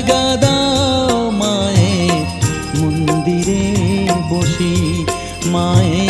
জায়গা দাও মায়ের মন্দিরে বসি মায়ের